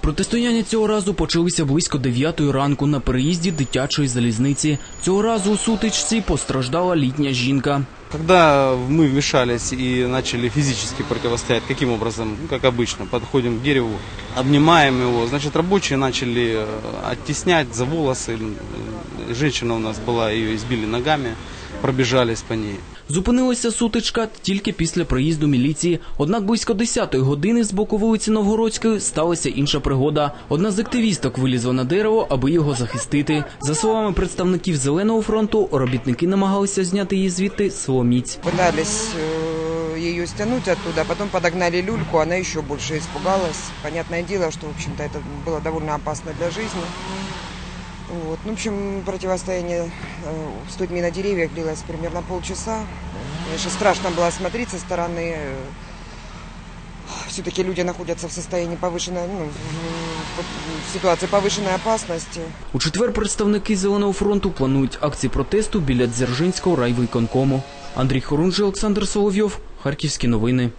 Протистояння цього разу почалися близько 9 ранку на переїзді дитячої залізниці. Цього разу у сутичці постраждала літня жінка. Когда мы вмешались и начали физически противостоять, каким образом? Ну, как обычно, подходим к дереву, обнимаем его. Значит, рабочие начали э, оттеснять за волосы. Э, Женщина у нас была, ее избили ногами, пробежались по ней. Зупинилася сутичка тільки після приїзду міліції. Однак близько 10-ї години з боку вулиці Новгородської сталася інша пригода. Одна з активісток вилізла на дерево, аби його захистити. За словами представників Зеленого фронту, робітники намагалися зняти її звідти силоміць. Пытались э, ее стянуть оттуда, а потом подогнали люльку, она еще больше испугалась. Понятное дело, что, в общем-то, это было довольно опасно для жизни. Вот. Ну, в общем, противостояние э, с людьми на деревьях длилось примерно полчаса. Конечно, страшно было смотреть со стороны. Все-таки люди находятся в состоянии повышенной, ну, в- в ситуации повышенной опасности. У четвер представники Зеленого фронту планують акції протесту біля Дзержинського райвиконкому. Андрій Хорунжий, Олександр Соловйов, Харківські новини.